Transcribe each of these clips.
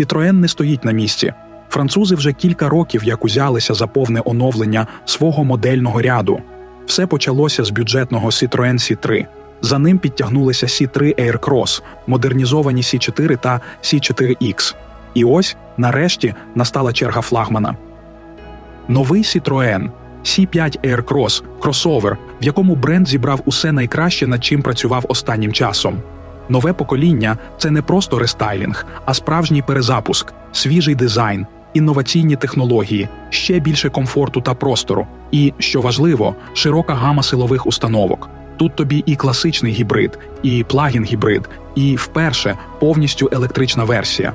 Citroën не стоїть на місці. Французи вже кілька років як узялися за повне оновлення свого модельного ряду. Все почалося з бюджетного Citroën C3. За ним підтягнулися C3 Aircross, модернізовані C4 та C4X. І ось, нарешті, настала черга флагмана. Новий Citroën C5 Aircross – кросовер, в якому бренд зібрав усе найкраще, над чим працював останнім часом. Нове покоління це не просто рестайлінг, а справжній перезапуск, свіжий дизайн, інноваційні технології, ще більше комфорту та простору. І, що важливо, широка гама силових установок. Тут тобі і класичний гібрид, і плагін гібрид, і вперше повністю електрична версія.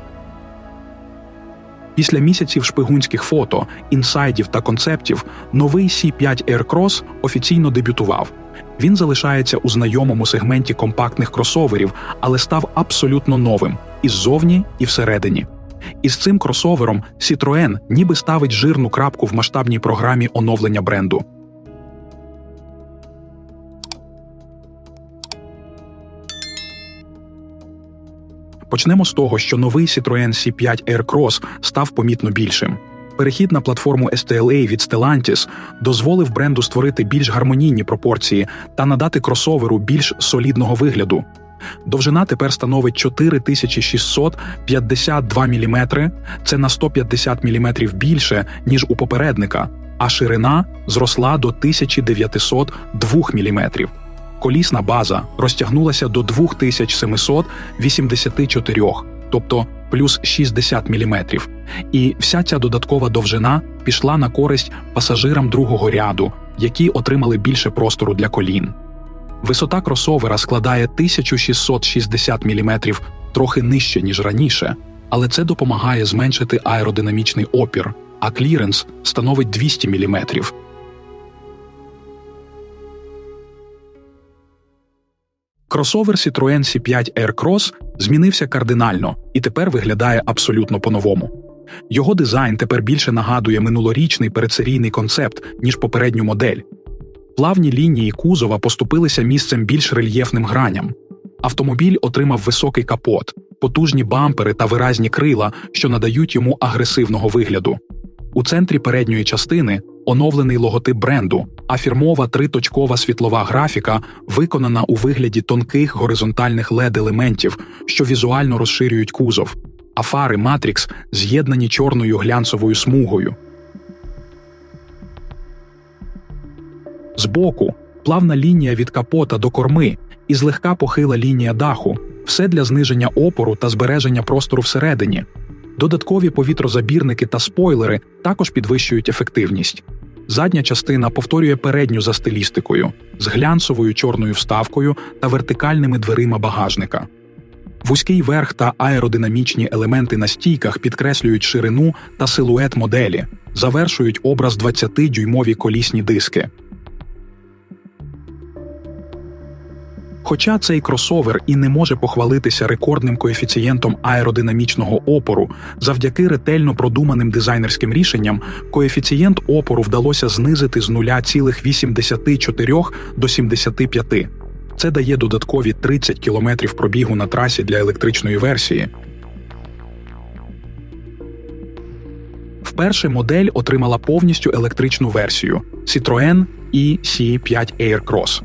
Після місяців шпигунських фото, інсайдів та концептів, новий C5 Aircross офіційно дебютував. Він залишається у знайомому сегменті компактних кросоверів, але став абсолютно новим і ззовні, і всередині. І з цим кросовером Citroën ніби ставить жирну крапку в масштабній програмі оновлення бренду. Почнемо з того, що новий Citroën C5 Aircross став помітно більшим. Перехід на платформу STLA від Stellantis дозволив бренду створити більш гармонійні пропорції та надати кросоверу більш солідного вигляду. Довжина тепер становить 4652 мм, це на 150 мм більше, ніж у попередника, а ширина зросла до 1902 мм. Колісна база розтягнулася до 2784, тобто плюс 60 мм. І вся ця додаткова довжина пішла на користь пасажирам другого ряду, які отримали більше простору для колін. Висота кросовера складає 1660 мм, трохи нижче, ніж раніше, але це допомагає зменшити аеродинамічний опір, а кліренс становить 200 мм. Кросовер Citroën C5 Aircross змінився кардинально і тепер виглядає абсолютно по-новому. Його дизайн тепер більше нагадує минулорічний передсерійний концепт, ніж попередню модель. Плавні лінії кузова поступилися місцем більш рельєфним граням. Автомобіль отримав високий капот, потужні бампери та виразні крила, що надають йому агресивного вигляду. У центрі передньої частини оновлений логотип бренду, а фірмова триточкова світлова графіка виконана у вигляді тонких горизонтальних led елементів, що візуально розширюють кузов, а фари Matrix з'єднані чорною глянцевою смугою. Збоку плавна лінія від капота до корми і злегка похила лінія даху все для зниження опору та збереження простору всередині. Додаткові повітрозабірники та спойлери також підвищують ефективність. Задня частина повторює передню за стилістикою з глянцевою чорною вставкою та вертикальними дверима багажника. Вузький верх та аеродинамічні елементи на стійках підкреслюють ширину та силует моделі, завершують образ 20-дюймові колісні диски. Хоча цей кросовер і не може похвалитися рекордним коефіцієнтом аеродинамічного опору, завдяки ретельно продуманим дизайнерським рішенням, коефіцієнт опору вдалося знизити з 0,84 до 75. Це дає додаткові 30 км пробігу на трасі для електричної версії. Вперше модель отримала повністю електричну версію Citroën EC5 Aircross.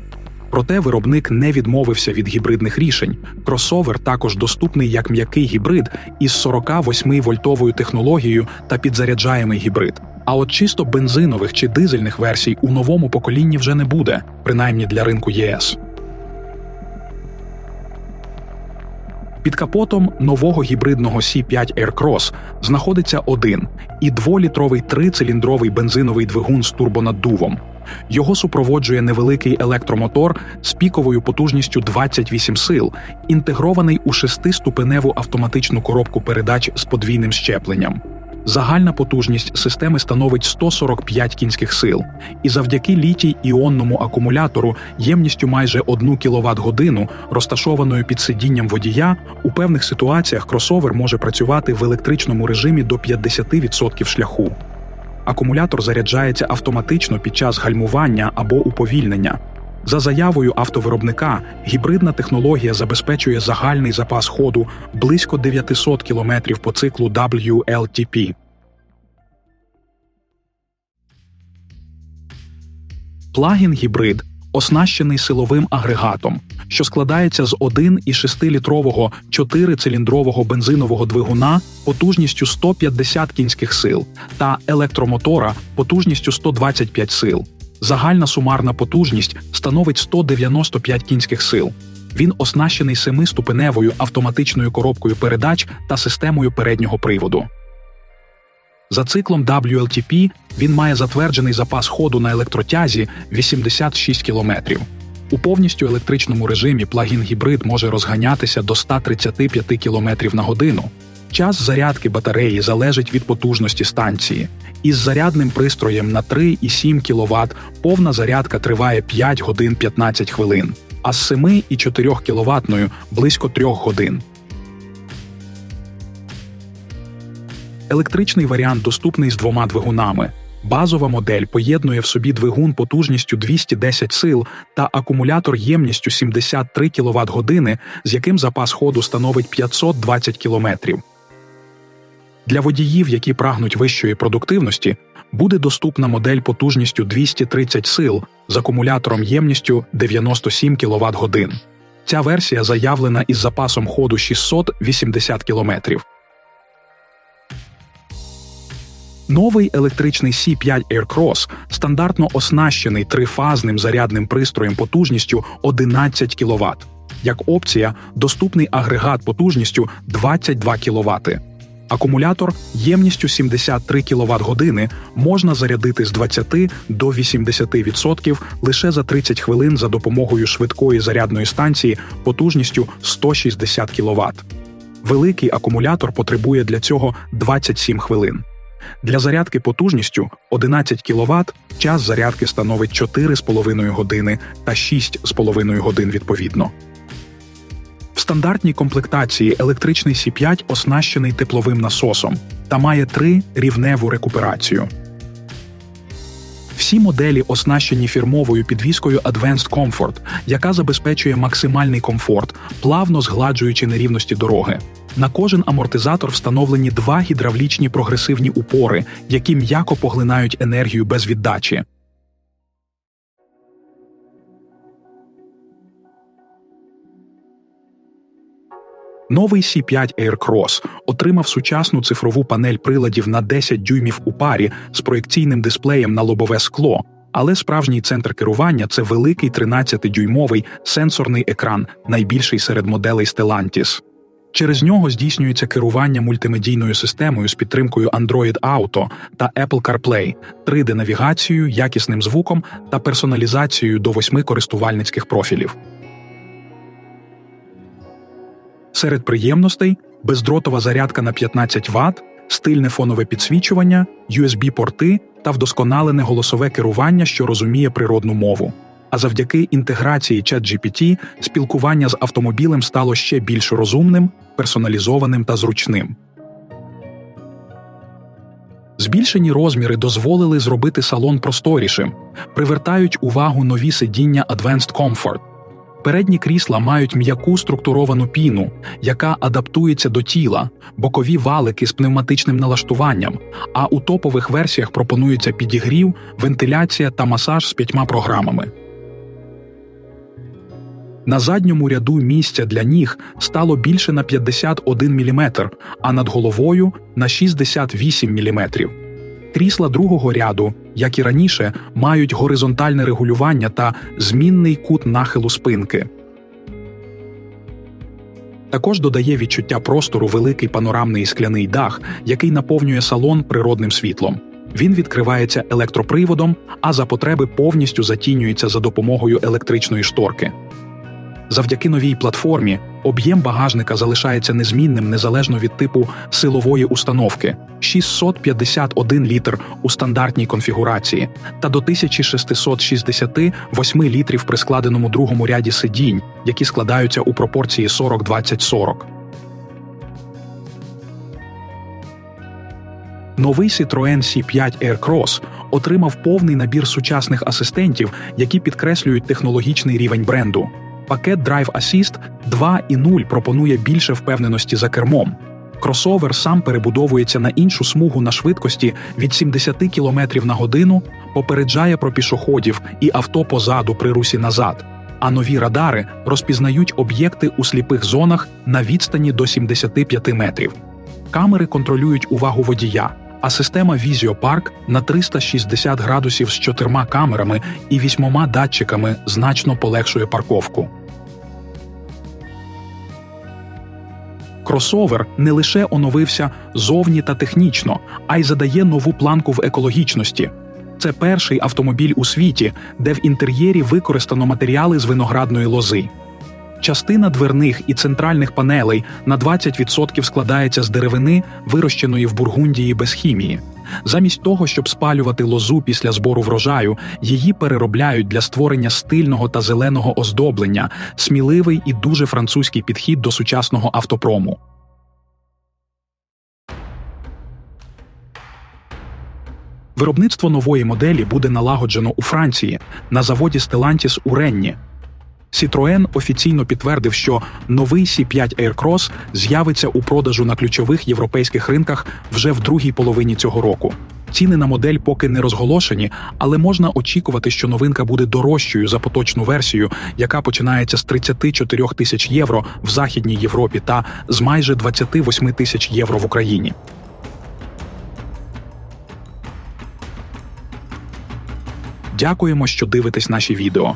Проте виробник не відмовився від гібридних рішень. Кросовер також доступний як м'який гібрид із 48 вольтовою технологією та підзаряджаємий гібрид. А от чисто бензинових чи дизельних версій у новому поколінні вже не буде, принаймні для ринку ЄС. Під капотом нового гібридного C5 Aircross знаходиться один і дволітровий трициліндровий бензиновий двигун з турбонаддувом. Його супроводжує невеликий електромотор з піковою потужністю 28 сил, інтегрований у шестиступеневу автоматичну коробку передач з подвійним щепленням. Загальна потужність системи становить 145 кінських сил, і завдяки літій іонному акумулятору ємністю майже 1 квт годину, розташованою під сидінням водія, у певних ситуаціях кросовер може працювати в електричному режимі до 50% шляху. Акумулятор заряджається автоматично під час гальмування або уповільнення. За заявою автовиробника, гібридна технологія забезпечує загальний запас ходу близько 900 км по циклу WLTP. Плагін гібрид оснащений силовим агрегатом, що складається з 1,6-літрового 4-циліндрового бензинового двигуна потужністю 150 кінських сил та електромотора потужністю 125 сил. Загальна сумарна потужність становить 195 кінських сил. Він оснащений семиступеневою автоматичною коробкою передач та системою переднього приводу. За циклом WLTP він має затверджений запас ходу на електротязі 86 км. У повністю електричному режимі плагін-гібрид може розганятися до 135 км на годину. Час зарядки батареї залежить від потужності станції. Із зарядним пристроєм на 3,7 кВт повна зарядка триває 5 годин 15 хвилин, а з 7,4 кВт близько 3 годин. Електричний варіант доступний з двома двигунами. Базова модель поєднує в собі двигун потужністю 210 сил та акумулятор ємністю 73 кВт години, з яким запас ходу становить 520 км. Для водіїв, які прагнуть вищої продуктивності, буде доступна модель потужністю 230 сил з акумулятором ємністю 97 кВт годин. Ця версія заявлена із запасом ходу 680 км. Новий електричний C5 Aircross стандартно оснащений трифазним зарядним пристроєм потужністю 11 кВт. Як опція, доступний агрегат потужністю 22 кВт. Акумулятор ємністю 73 кВт години можна зарядити з 20 до 80% лише за 30 хвилин за допомогою швидкої зарядної станції потужністю 160 кВт. Великий акумулятор потребує для цього 27 хвилин. Для зарядки потужністю 11 кВт час зарядки становить 4,5 години та 6,5 годин відповідно. Стандартній комплектації електричний С5 оснащений тепловим насосом та має три рівневу рекуперацію. Всі моделі оснащені фірмовою підвіскою Advanced Comfort, яка забезпечує максимальний комфорт, плавно згладжуючи нерівності дороги. На кожен амортизатор встановлені два гідравлічні прогресивні упори, які м'яко поглинають енергію без віддачі. Новий C5 Aircross отримав сучасну цифрову панель приладів на 10 дюймів у парі з проєкційним дисплеєм на лобове скло, але справжній центр керування це великий 13-дюймовий сенсорний екран, найбільший серед моделей Stellantis. Через нього здійснюється керування мультимедійною системою з підтримкою Android Auto та Apple CarPlay, 3D-навігацією, якісним звуком та персоналізацією до восьми користувальницьких профілів. Серед приємностей бездротова зарядка на 15 Вт, стильне фонове підсвічування, USB-порти та вдосконалене голосове керування, що розуміє природну мову. А завдяки інтеграції ChatGPT спілкування з автомобілем стало ще більш розумним, персоналізованим та зручним. Збільшені розміри дозволили зробити салон просторішим, привертають увагу нові сидіння Advanced Comfort. Передні крісла мають м'яку структуровану піну, яка адаптується до тіла, бокові валики з пневматичним налаштуванням, а у топових версіях пропонується підігрів, вентиляція та масаж з п'ятьма програмами. На задньому ряду місця для ніг стало більше на 51 мм, а над головою на 68 мм. Крісла другого ряду, як і раніше, мають горизонтальне регулювання та змінний кут нахилу спинки. Також додає відчуття простору великий панорамний скляний дах, який наповнює салон природним світлом. Він відкривається електроприводом, а за потреби повністю затінюється за допомогою електричної шторки. Завдяки новій платформі об'єм багажника залишається незмінним незалежно від типу силової установки 651 літр у стандартній конфігурації та до 1668 літрів при складеному другому ряді сидінь, які складаються у пропорції 40-20-40. Новий Citroën C5 Aircross отримав повний набір сучасних асистентів, які підкреслюють технологічний рівень бренду. Пакет Drive Assist 2.0 пропонує більше впевненості за кермом. Кросовер сам перебудовується на іншу смугу на швидкості від 70 км на годину, попереджає про пішоходів і авто позаду при русі назад. А нові радари розпізнають об'єкти у сліпих зонах на відстані до 75 метрів. Камери контролюють увагу водія, а система Visio Park на 360 градусів з чотирма камерами і вісьмома датчиками значно полегшує парковку. Кросовер не лише оновився зовні та технічно, а й задає нову планку в екологічності. Це перший автомобіль у світі, де в інтер'єрі використано матеріали з виноградної лози. Частина дверних і центральних панелей на 20% складається з деревини, вирощеної в Бургундії без хімії. Замість того, щоб спалювати лозу після збору врожаю, її переробляють для створення стильного та зеленого оздоблення, сміливий і дуже французький підхід до сучасного автопрому. Виробництво нової моделі буде налагоджено у Франції на заводі Stellantis у Ренні. Citroën офіційно підтвердив, що новий C5 Aircross з'явиться у продажу на ключових європейських ринках вже в другій половині цього року. Ціни на модель поки не розголошені, але можна очікувати, що новинка буде дорожчою за поточну версію, яка починається з 34 тисяч євро в Західній Європі та з майже 28 тисяч євро в Україні. Дякуємо, що дивитесь наші відео.